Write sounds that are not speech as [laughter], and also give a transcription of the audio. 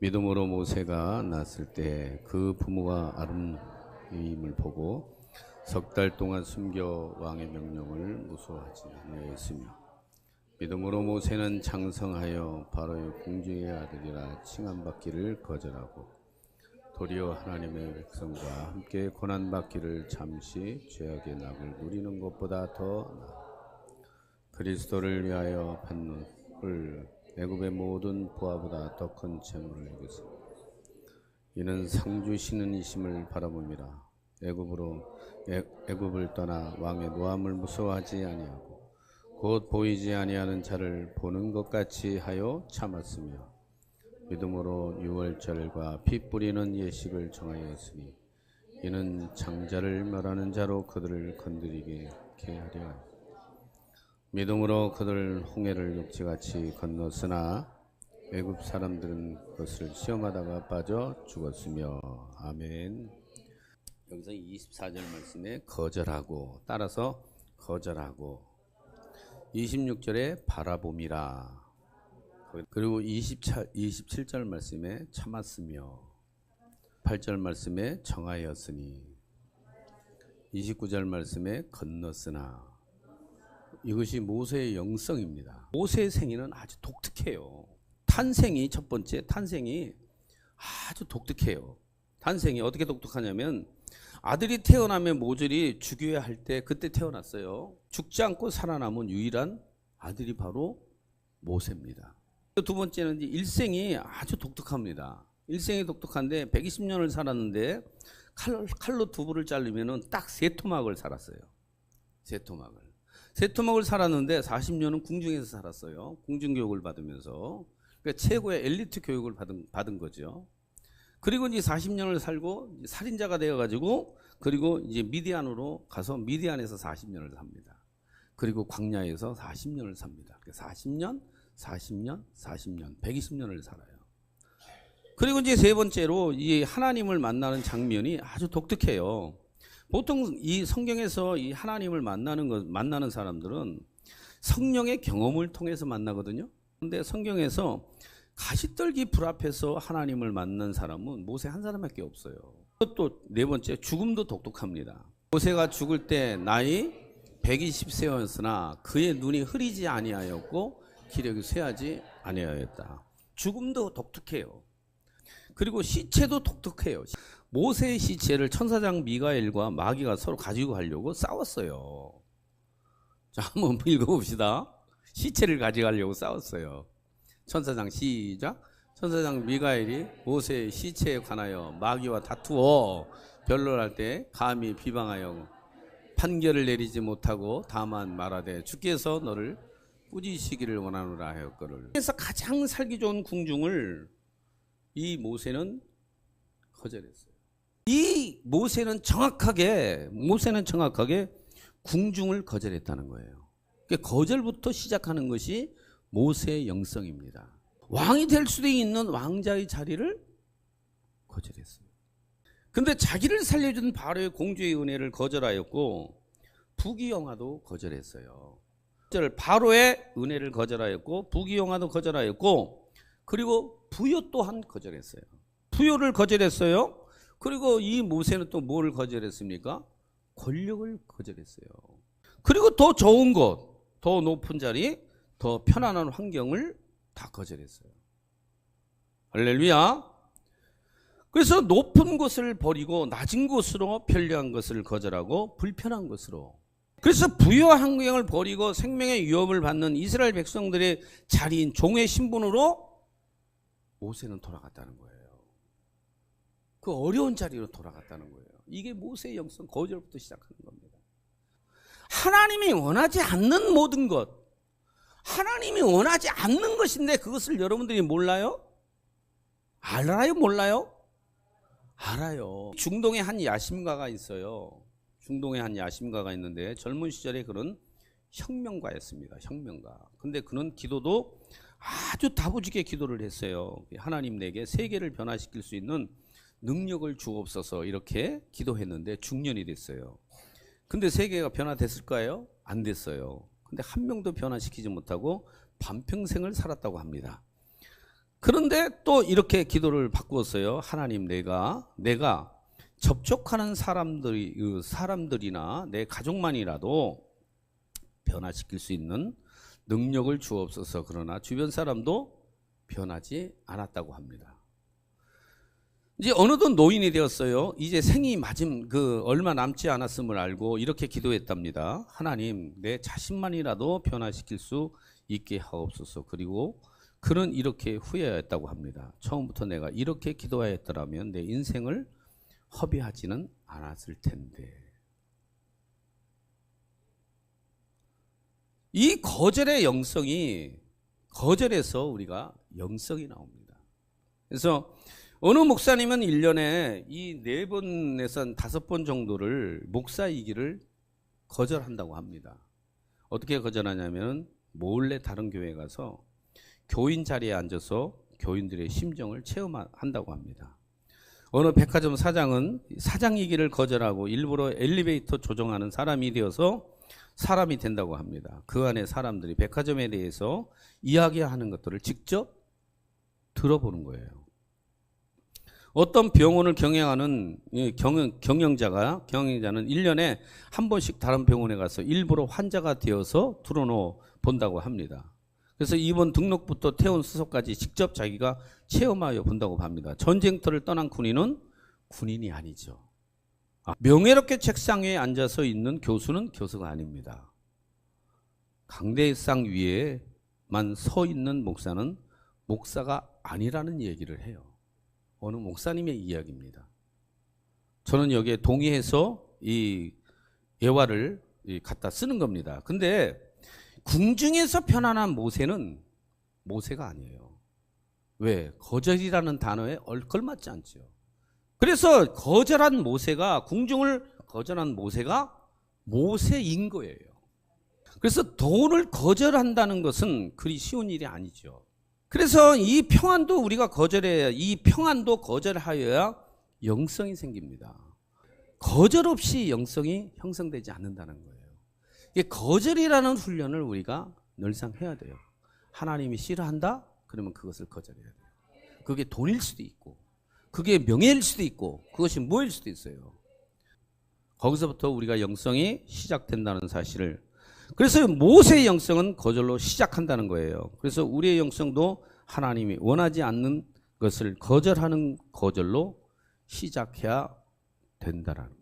믿음으로 모세가 낳았을 때 그 부모가 아름임을 보고 석 달 동안 숨겨 왕의 명령을 무소하지 아니하였으며 믿음으로 모세는 장성하여 바로의 공주의 아들이라 칭함받기를 거절하고 도리어 하나님의 백성과 함께 고난받기를 잠시 죄악의 낙을 누리는 것보다 더 나아 그리스도를 위하여 받는 애굽의 모든 부하보다 더 큰 재물을 여겼습니다. 이는 상주시는 이심을 바라봅니다. 애굽으로 애- 애굽을 떠나 왕의 노함을 무서워하지 아니하고 곧 보이지 아니하는 자를 보는 것 같이 하여 참았으며 믿음으로 유월절과 피 뿌리는 예식을 정하였으니 이는 장자를 멸하는 자로 그들을 건드리게 하려 믿음으로 그들 홍해를 육지같이 건넜으나 애굽 사람들은 그것을 시험하다가 빠져 죽었으며 아멘. 여기서 24절 말씀에 거절하고 따라서 거절하고. 26절에 바라봄이라. 그리고 27, 27절 말씀에 참았으며 8절 말씀에 정하였으니. 29절 말씀에 건넜으나 이것이 모세의 영성입니다. 모세의 생애는 아주 독특해요. 탄생이 첫 번째 탄생이 아주 독특해요. 탄생이 어떻게 독특하냐면 아들이 태어나면 모조리 죽여야 할 때 그때 태어났어요. 죽지 않고 살아남은 유일한 아들이 바로 모세입니다. 두 번째는 일생이 아주 독특합니다. 일생이 독특한데 120년을 살았는데 칼, 칼로 두부를 자르면은 딱세 토막을 살았어요. 세 토막을. 세 토막을 살았는데 40년은 궁중에서 살았어요. 궁중 교육을 받으면서. 그러니까 최고의 엘리트 교육을 받은, 받은 거죠. 그리고 이제 40년을 살고 살인자가 되어 가지고 그리고 이제 미디안으로 가서 미디안에서 40년을 삽니다. 그리고 광야에서 40년을 삽니다. 40년, 40년, 40년, 120년을 살아요. 그리고 이제 세 번째로 이 하나님을 만나는 장면이 아주 독특해요. 보통 이 성경에서 이 하나님을 만나는 것, 만나는 사람들은 성령의 경험을 통해서 만나거든요. 근데 성경에서 가시떨기 불 앞에서 하나님을 만난 사람은 모세 한 사람밖에 없어요. 또 네 번째 죽음도 독특합니다. 모세가 죽을 때 나이 120세였으나 그의 눈이 흐리지 아니하였고 기력이 쇠하지 아니하였다. 죽음도 독특해요. 그리고 시체도 독특해요. 모세의 시체를 천사장 미가엘과 마귀가 서로 가지고 가려고 싸웠어요. 자, 한번 [laughs] 읽어봅시다. 시체를 가져가려고 싸웠어요. 천사장 시작. 천사장 미가엘이 모세의 시체에 관하여 마귀와 다투어 변론할 때 감히 비방하여 판결을 내리지 못하고 다만 말하되 주께서 너를 꾸짖으시기를 원하노라 하였거늘. 그래서 가장 살기 좋은 궁중을 이 모세는 거절했어요. 이 모세는 정확하게 모세는 정확하게 궁중을 거절했다는 거예요. 그러니까 거절부터 시작하는 것이 모세의 영성입니다. 왕이 될 수도 있는 왕자의 자리를 거절했어요. 근데 자기를 살려준 바로의 공주의 은혜를 거절하였고 부귀영화도 거절했어요. 바로의 은혜를 거절하였고 부귀영화도 거절하였고 그리고 부여 또한 거절했어요. 부여를 거절했어요. 그리고 이 모세는 또 뭐를 거절했습니까? 권력을 거절했어요. 그리고 더 좋은 것, 더 높은 자리, 더 편안한 환경을 다 거절했어요. 할렐루야. 그래서 높은 것을 버리고 낮은 곳으로 편리한 것을 거절하고 불편한 것으로 그래서 부여한 환경을 버리고 생명의 위협을 받는 이스라엘 백성들의 자리인 종의 신분으로 모세는 돌아갔다는 거예요. 그 어려운 자리로 돌아갔다는 거예요. 이게 모세의 영성 거절부터 시작하는 겁니다. 하나님이 원하지 않는 모든 것, 하나님이 원하지 않는 것인데 그것을 여러분들이 몰라요? 알아요? 몰라요? 알아요. 중동에 한 야심가가 있어요. 중동에 한 야심가가 있는데 젊은 시절에 그런 혁명가였습니다. 혁명가. 근데 그는 기도도 아주 다부지게 기도를 했어요. 하나님 내게 세계를 변화시킬 수 있는 능력을 주옵소서 이렇게 기도했는데 중년이 됐어요. 근데 세계가 변화됐을까요? 안 됐어요. 근데 한 명도 변화시키지 못하고 반평생을 살았다고 합니다. 그런데 또 이렇게 기도를 바꾸었어요. 하나님 내가 내가 접촉하는 사람들이 그 사람들이나 내 가족만이라도 변화시킬 수 있는 능력을 주옵소서. 그러나 주변 사람도 변하지 않았다고 합니다. 이제 어느덧 노인이 되었어요. 이제 생이 맞은 그 얼마 남지 않았음을 알고 이렇게 기도했답니다. 하나님, 내 자신만이라도 변화시킬 수 있게 하옵소서. 그리고 그는 이렇게 후회했다고 합니다. 처음부터 내가 이렇게 기도하였더라면 내 인생을 허비하지는 않았을 텐데. 이 거절의 영성이 거절에서 우리가 영성이 나옵니다. 그래서 어느 목사님은 1년에 이 네 번에서 다섯 번 정도를 목사이기를 거절한다고 합니다. 어떻게 거절하냐면 몰래 다른 교회 가서 교인 자리에 앉아서 교인들의 심정을 체험한다고 합니다. 어느 백화점 사장은 사장이기를 거절하고 일부러 엘리베이터 조정하는 사람이 되어서 사람이 된다고 합니다. 그 안에 사람들이 백화점에 대해서 이야기하는 것들을 직접 들어보는 거예요. 어떤 병원을 경영하는 경영, 경영자가 경영자는 1년에 한 번씩 다른 병원에 가서 일부러 환자가 되어서 들어놓 본다고 합니다. 그래서 이번 등록부터 퇴원 수속까지 직접 자기가 체험하여 본다고 합니다. 전쟁터를 떠난 군인은 군인이 아니죠. 아, 명예롭게 책상 위에 앉아서 있는 교수는 교수가 아닙니다. 강대상 위에만 서 있는 목사는 목사가 아니라는 얘기를 해요. 어느 목사님의 이야기입니다. 저는 여기에 동의해서 이 예화를 갖다 쓰는 겁니다. 근데 궁중에서 편안한 모세는 모세가 아니에요. 왜? 거절이라는 단어에 걸맞지 않죠. 그래서 거절한 모세가 궁중을 거절한 모세가 모세인 거예요. 그래서 돈을 거절한다는 것은 그리 쉬운 일이 아니죠. 그래서 이 평안도 우리가 거절해야 이 평안도 거절하여야 영성이 생깁니다. 거절 없이 영성이 형성되지 않는다는 거예요. 이게 거절이라는 훈련을 우리가 늘상 해야 돼요. 하나님이 싫어한다? 그러면 그것을 거절해야 돼요. 그게 돈일 수도 있고, 그게 명예일 수도 있고, 그것이 뭐일 수도 있어요. 거기서부터 우리가 영성이 시작된다는 사실을 그래서 모세의 영성은 거절로 시작한다는 거예요. 그래서 우리의 영성도 하나님이 원하지 않는 것을 거절하는 거절로 시작해야 된다라는